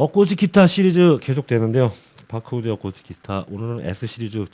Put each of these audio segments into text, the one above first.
어코지 기타 시리즈 계속 되는데요. 바크우드 어코지 기타 오늘은 S 시리즈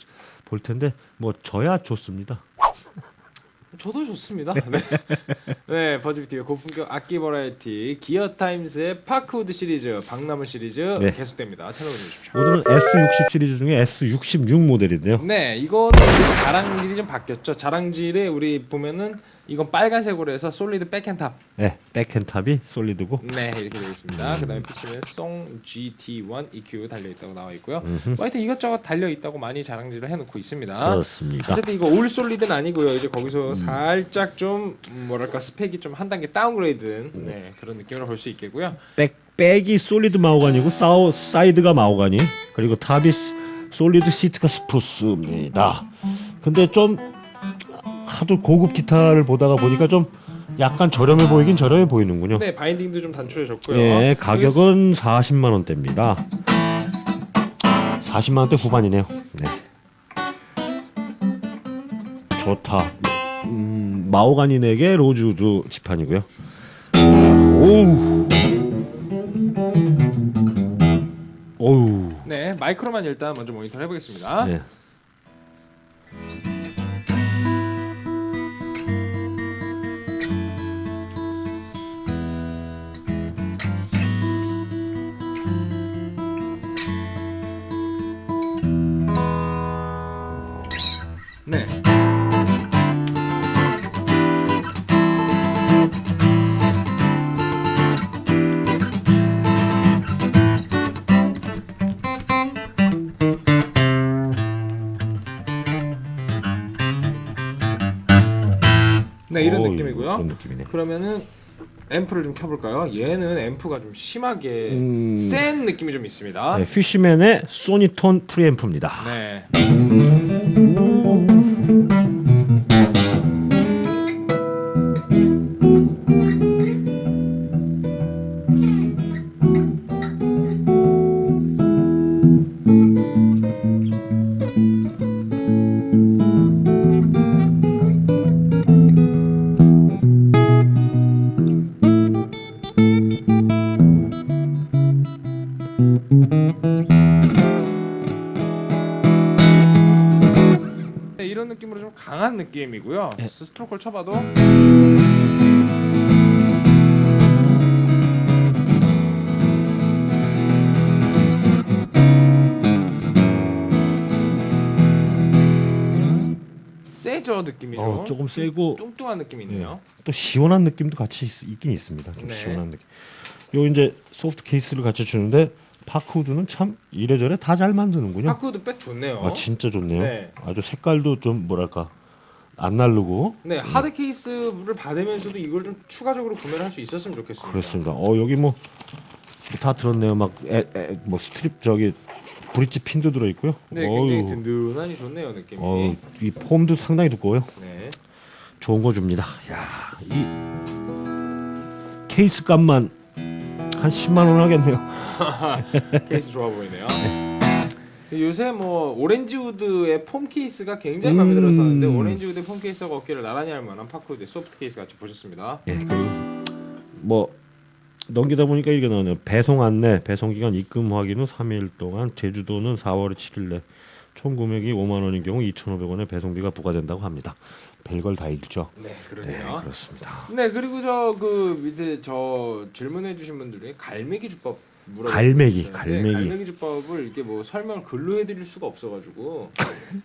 볼 텐데 뭐 저야 좋습니다. 저도 좋습니다. 네, 네 버즈비티가 고품격 악기 버라이티 기어 타임스의 파크우드 시리즈 박나무 시리즈 네. 계속됩니다. 채널 보내주십시오. 오늘은 S60 시리즈 중에 S66 모델인데요. 네, 이거는 자랑질이 좀 바뀌었죠. 자랑질에 우리 보면은 이건 빨간색으로 해서 솔리드 백앤탑. 네, 백핸탑이 솔리드고 네, 이렇게 되어 있습니다. 그다음에 PC는 송 GT1 EQ 달려 있다고 나와 있고요. 뭐 하여튼 이것저것 달려 있다고 많이 자랑질을 해놓고 있습니다. 그렇습니다. 어쨌든 이거 올 솔리드는 아니고요. 이제 거기서 살짝 좀 음, 뭐랄까 스펙이 좀 한 단계 다운그레이드된 네, 그런 느낌으로 볼 수 있겠고요. 백 백이 솔리드 마호가니고 사우 사이드가 마호가니 그리고 탑이 시- 솔리드 시트가 스프루스입니다. 근데 좀 하도 고급 기타를 보다가 보니까 좀 약간 저렴해 보이긴 저렴해 보이는군요. 네, 바인딩도 좀 단출해졌고요. 예, 가격은 40만 원대입니다. 40만 원대 후반이네요. 네. 좋다. 음, 마오가니에게 로즈우드 지판이고요. 오우. 오우. 네, 마이크로만 일단 먼저 모니터 해보겠습니다. 네. 네. 네, 이런 오우, 느낌이고요. 그런 느낌이네. 그러면은 앰프를 좀 켜볼까요? 얘는 앰프가 좀 심하게 음. 센 느낌이 좀 있습니다. 네, 퓨시맨의 소니톤 프리앰프입니다. 네. 네, 이런 느낌으로 좀 강한 느낌이고요. 스트로크를 쳐봐도 세죠 느낌이 좀. 어, 조금 세고 뚱뚱한 느낌이 있네요. 또 시원한 느낌도 같이 있, 긴 있습니다. 좀 네. 시원한 느낌. 요 이제 소프트 케이스를 같이 주는데 파크우드는 참 이래저래 다 잘 만드는군요. 파크우드 백 좋네요. 아 진짜 좋네요. 네. 아주 색깔도 좀 뭐랄까 안 날르고 네 하드 케이스를 받으면서도 이걸 좀 추가적으로 구매를 할 수 있었으면 좋겠습니다. 그렇습니다. 어 여기 뭐 다 들었네요. 막뭐 스트립 저기 브릿지 핀도 들어 있고요. 네 굉장히 든든하니 좋네요 느낌이. 어, 이 폼도 상당히 두꺼워요. 네. 좋은 거 줍니다. 야, 이 케이스 값만 한 10만 원 하겠네요. 케이스 좋아 보이네요. 요새 뭐 오렌지 우드의 폼 케이스가 굉장히 마음에 음. 들었었는데 오렌지 우드 폼 케이스가 어깨를 나란히 할 만한 파크우드 소프트 케이스 같이 보셨습니다. 예, 그리고 뭐 넘기다 보니까 이게 나오네요. 배송 안내, 배송 기간 입금 확인 후 3일 동안 제주도는 4월 7일 내 총 금액이 5만 원인 경우 2,500원의 배송비가 부과된다고 합니다. 별걸 다 읽죠. 네 네, 그러네요. 그렇습니다. 네 그리고 저그 밑에 저 질문해주신 분들이 갈매기 주법 갈매기, 있어요. 갈매기. 네, 갈매기 주법을 이렇게 뭐 설명을 글로 해드릴 수가 없어가지고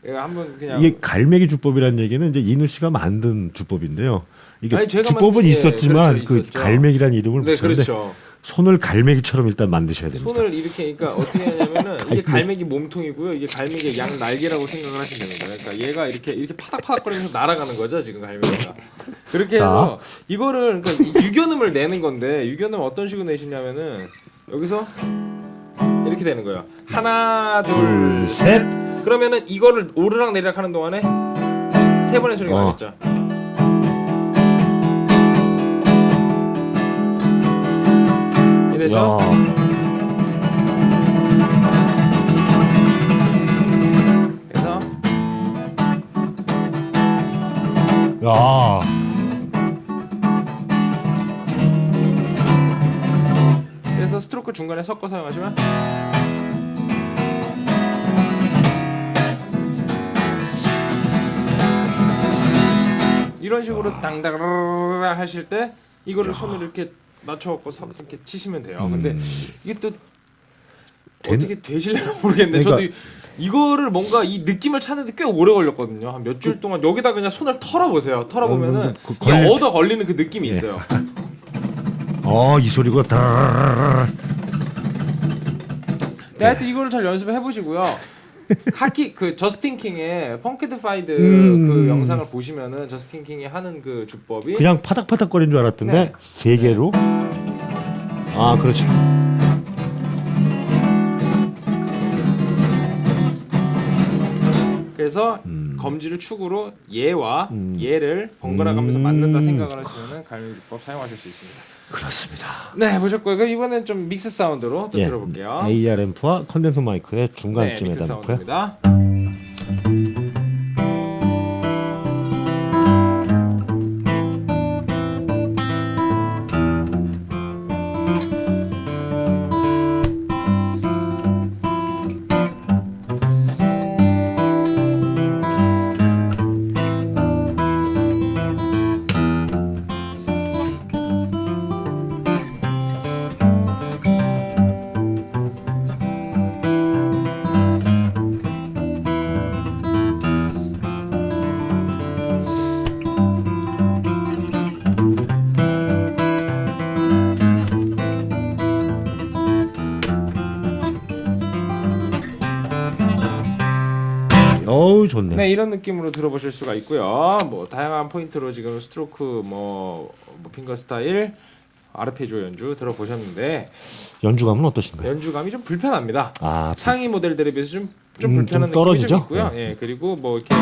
제가 한번 그냥 이게 갈매기 주법이라는 얘기는 이제 이누 씨가 만든 주법인데요. 이게 아니, 주법은 만든 게 있었지만 그렇죠, 그 있었죠. 갈매기라는 이름을 네 붙였는데 그렇죠. 손을 갈매기처럼 일단 만드셔야 됩니다. 손을 이렇게 그러니까 어떻게 하냐면은 이게 갈매기. 몸통이고요. 이게 갈매기 양 날개라고 생각을 하시면 되는 거예요. 그러니까 얘가 이렇게 이렇게 파닥파닥거리면서 날아가는 거죠 지금 갈매기가. 그렇게 자. 해서 이거를 그러니까 이 유견음을 내는 건데 유견음 어떤 식으로 내시냐면은 여기서 이렇게 되는 거예요. 하나 둘 둘, 셋. 그러면은 이거를 오르락 내리락 하는 동안에 세 번의 소리가 어. 나겠죠. 이래서? 야, 그래서? 야, 그래서 스트로크 중간에 섞어 사용하시면 이런 식으로 당당 하실 때 이거를 손으로 이렇게 맞춰갖고 서- 이렇게 치시면 돼요. 근데 이게 또 된- 어떻게 되실려나 모르겠네. 그러니까- 저도 이- 이거를 뭔가 이 느낌을 찾는데 꽤 오래 걸렸거든요. 한몇줄 동안 여기다 그냥 손을 털어보세요. 털어보면은 그- 그 이게 걸릴 얻어 걸리는 그 느낌이 예. 있어요. 어, 이 소리가 다 네, 하여튼 이거를 잘 연습해 보시고요. 카키 그 저스틴 킹의 펑키드 파이드 음. 그 영상을 보시면은 저스틴 킹이 하는 그 주법이 그냥 파닥파닥 거리는 줄 알았던데 네. 세 개로. 아, 그렇지. 그래서 음. 검지를 축으로 얘와 음. 얘를 번갈아 가면서 음. 맞는다 생각을 하시면은 주법 사용하실 수 있습니다. 그렇습니다. 네, 보셨고요. 그럼 이번엔 좀 믹스 사운드로 또 예, 들어볼게요. AR 앰프와 컨덴서 마이크의 네, 중간쯤에다 놓고요. 사운드입니다. 어우 좋네. 네, 이런 느낌으로 들어보실 수가 있고요. 뭐 다양한 포인트로 지금 스트로크 뭐, 뭐 핑거 스타일 아르페지오 연주 들어보셨는데 연주감은 어떠신가요? 연주감이 좀 불편합니다. 아, 상위 모델들에 비해서 좀, 좀 음, 불편한 좀 느낌이 떨어지죠? 좀 있고요. 네. 예, 그리고 뭐 이렇게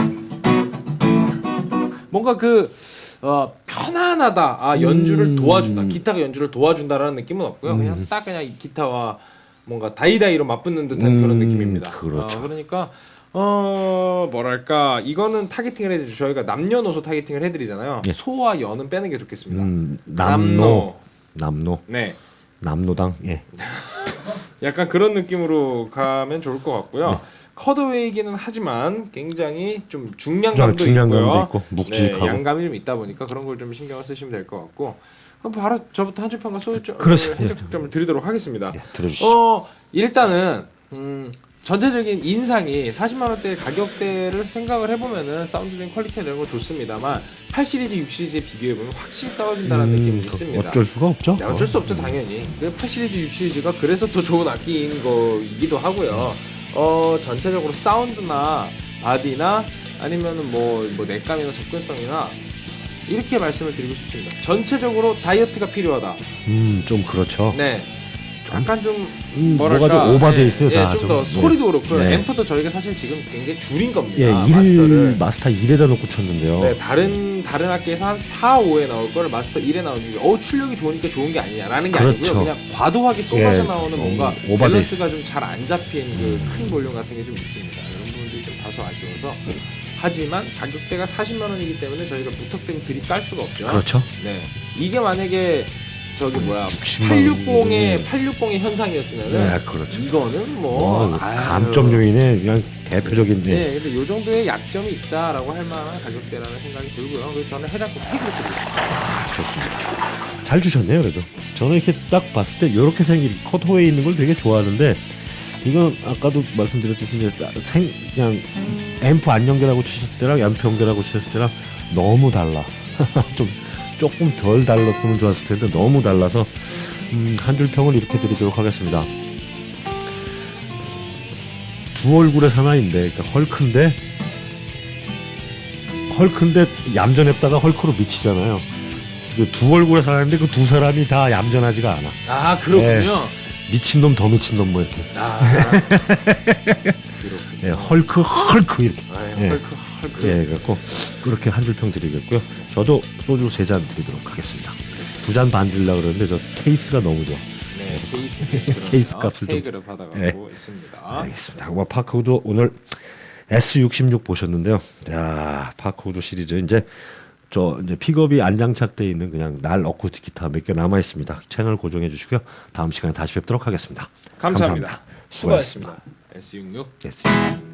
뭔가 그 어, 편안하다. 아 연주를 음. 도와준다. 기타가 연주를 도와준다라는 느낌은 없고요. 그냥 음. 딱 그냥 이 기타와 뭔가 다이다이로 맞붙는 듯한 그런 음, 느낌입니다. 그렇죠. 어, 그러니까 어 뭐랄까 이거는 타겟팅을 해드리죠. 저희가 남녀노소 타겟팅을 해드리잖아요. 예. 소와 여는 빼는 게 좋겠습니다. 음, 남노, 남노, 네. 남노당. 예. 약간 그런 느낌으로 가면 좋을 것 같고요. 네. 컷어웨이기는 하지만 굉장히 좀 중량감도 중량감도 있고요. 있고 묵직하고. 네, 양감이 좀 있다 보니까 그런 걸 좀 신경을 쓰시면 될 것 같고 그럼 바로 저부터 한 줄 평과 소유점 그렇죠. 해적점을 드리도록 하겠습니다. 예, 들어주시죠. 어 일단은 음, 전체적인 인상이 40만 원대 가격대를 생각을 해보면은 사운드적인 퀄리티나 이런 거 좋습니다만 8 시리즈, 6 시리즈에 비교해 보면 확실히 떨어진다는 음, 느낌이 그 있습니다. 어쩔 수가 없죠. 네, 어쩔 수 없죠 당연히. 그 8시리즈, 6시리즈가 그래서 더 좋은 악기인 거이기도 하고요. 어 전체적으로 사운드나 바디나 아니면은 뭐뭐 넥감이나 접근성이나 이렇게 말씀을 드리고 싶습니다. 전체적으로 다이어트가 필요하다. 음, 좀 그렇죠. 네. 약간 좀 음, 뭐랄까 뭐가 좀 오버돼 있어요. 다 좀 더 좀. 소리도 그렇고 네. 앰프도 저희가 사실 지금 굉장히 줄인 겁니다. 예, 일 마스터를. 마스터 1에다 놓고 쳤는데요. 네, 다른 다른 악기에서 한 4, 5에 나올 거를 마스터 1에 나오는 게 어, 출력이 좋으니까 좋은 게 아니냐라는 게 그렇죠. 아니고요. 그냥 과도하게 쏟아져 예, 나오는 뭔가 오버돼 밸런스가 좀 잘 안 잡힌 그 큰 볼륨 같은 게 좀 있습니다. 이런 부분들이 좀 다소 아쉬워서 하지만 가격대가 40만 원이기 때문에 저희가 무턱대고 들이 깔 수가 없죠. 그렇죠. 네. 이게 만약에 저기 뭐야 60만 860의 860의 현상이었으면은 네, 그렇죠. 이거는 뭐 어, 아유, 감점 요인의 그냥 대표적인 데 네, 근데 요 정도의 약점이 있다라고 할 만한 가격대라는 생각이 들고요. 그래서 저는 해장국 3개를 드리겠습니다. 좋습니다. 잘 주셨네요, 그래도. 저는 이렇게 딱 봤을 때 이렇게 생긴 컷호에 있는 걸 되게 좋아하는데 이건 아까도 말씀드렸듯이 생 그냥 앰프 안 연결하고 치셨을 때랑 앰프 연결하고 치셨을 때랑 너무 달라. 좀 조금 덜 달랐으면 좋았을 텐데 너무 달라서 음, 한줄 평을 이렇게 드리도록 하겠습니다. 두 얼굴의 사나이인데 그러니까 헐크인데 헐크인데 얌전했다가 헐크로 미치잖아요. 그 두 얼굴의 사나이인데 그 두 사람이 다 얌전하지가 않아. 아 그렇군요. 미친 놈 더 미친 놈 뭐 이렇게. 아. 예, 헐크 헐크 이렇게. 아, 예. 헐크 헐크. 예, 그래갖고 그렇게 한 줄 평 드리겠고요. 저도 소주 세 잔 드리도록 하겠습니다. 두 잔 반 드리려 그러는데 저 케이스가 너무 좋아. 네 케이스 케이스 값을 좀- 케이크를 받아가고 예. 있습니다. 알겠습니다. 와 파크우드 오늘 S66 보셨는데요. 자, 파크우드 시리즈 이제 저 이제 픽업이 안 장착돼 있는 그냥 날 어쿠스틱 기타 몇 개 남아 있습니다. 채널 고정해 주시고요. 다음 시간에 다시 뵙도록 하겠습니다. 감사합니다. 수고하셨습니다. 수고하셨습니다. S66 됐습니다.